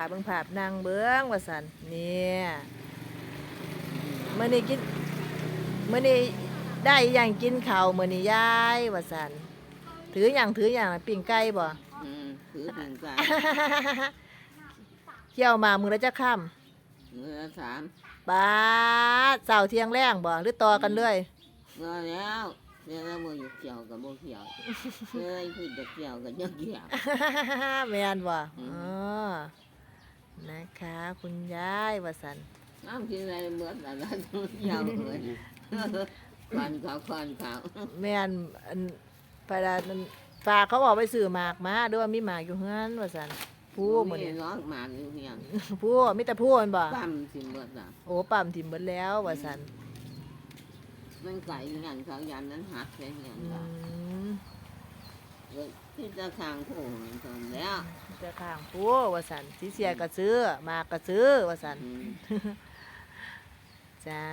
ภาพเบิ่งภาพนางเบิ่งว่าซั่นเนี่ยมื้อนี้กินมื้อนี้ได้อิหยังกินข้าวมื้อนี้ยายว่าซั่นถือหยังถือหยังปิ้งไก่บ่อืมถือถึงกันเที่ยวมามื้อละจักค่ำเมื่อสามบาดเช้าเที่ยงแรงบ่หรือต่อกันเลยเมื่อแล้วเมื่อแล้วมืออยู่เกี่ยวกับโบเกี่ยวเมื่อคือจะเกี่ยวกับยังเกี่ยวแม่นบ่อืมอ๋อนะ คะคุณยายว่าซั่นน้ำกินอะไรเมื่อแต่ละตัวเกี่ยวเลยควันเขาควันเขาแม่นอันไปดานั้นฝากเขาบอกไปซื้อหมากมาเด้วยว่ามีหมากอยู่เฮือนว่าซั่นผู้หมดนี่นี่ร้องหมากอยู่เพียงผู้มีแต่ผู้มันบ่ปั้มสิเมื่อสามโอ้ปั๊มถิ่มเบิดแล้วว่าซั่นมันไก่ยันเขายันนั้นหักเลยเนี่ยอืม ที่จะทางผู้ตอนแล้วมีแต่ข้างผู้ว่าซั่นสิเสียก็ซื้อหมากก็ซื้อว่าซั่นอืมจ้า